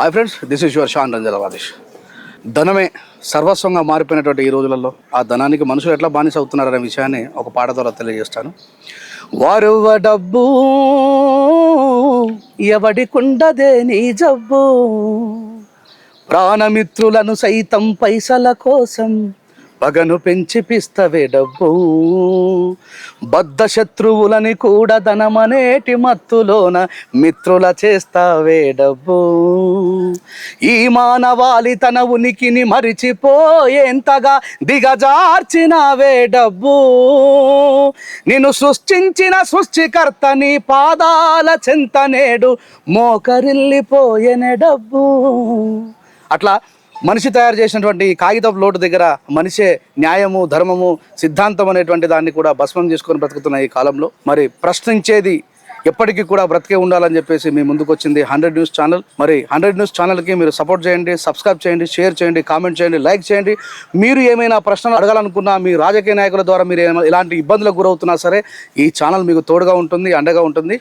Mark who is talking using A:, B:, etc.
A: Hi friends this is your Shan రంజల వాదిష్ ధనమే సర్వస్వంగా మారిపోయినటువంటి ఈ రోజులలో ఆ ధనానికి మనుషులు ఎట్లా బానిస అవుతున్నారనే విషయాన్ని ఒక పాట ద్వారా తెలియజేస్తాను. వారువ డబ్బు ఎవడికుండదే నీ జబ్బు? ప్రాణమిత్రులను సైతం పైసల కోసం పగను పెంచిపిస్తవే డబ్బు. బద్ధ శత్రువులని కూడా ధనమనేటి మత్తులోన మిత్రుల చేస్తావే డబ్బు. ఈ మానవాళి తన ఉనికిని మరిచిపోయేంతగా దిగజార్చినవే డబ్బు. నిన్ను సృష్టించిన సృష్టికర్త నీ పాదాల చెంత నేడు మోకరిల్లిపోయేనే డబ్బు. అట్లా మనిషి తయారు చేసినటువంటి ఈ కాగితపు లోటు దగ్గర మనిషే న్యాయము ధర్మము సిద్ధాంతం అనేటువంటి దాన్ని కూడా భస్మం చేసుకొని బ్రతుకుతున్న ఈ కాలంలో. మరి ప్రశ్నించేది ఎప్పటికీ కూడా బ్రతికే ఉండాలని చెప్పేసి మీ ముందుకు వచ్చింది హండ్రెడ్ న్యూస్ ఛానల్. మరి హండ్రెడ్ న్యూస్ ఛానల్కి మీరు సపోర్ట్ చేయండి సబ్స్క్రైబ్ చేయండి షేర్ చేయండి కామెంట్ చేయండి లైక్ చేయండి. మీరు ఏమైనా ప్రశ్నలు అడగాలనుకున్నా మీ రాజకీయ నాయకుల ద్వారా మీరు ఏమైనా ఇలాంటి ఇబ్బందులకు గురవుతున్నా సరే ఈ ఛానల్ మీకు తోడుగా ఉంటుంది అండగా ఉంటుంది.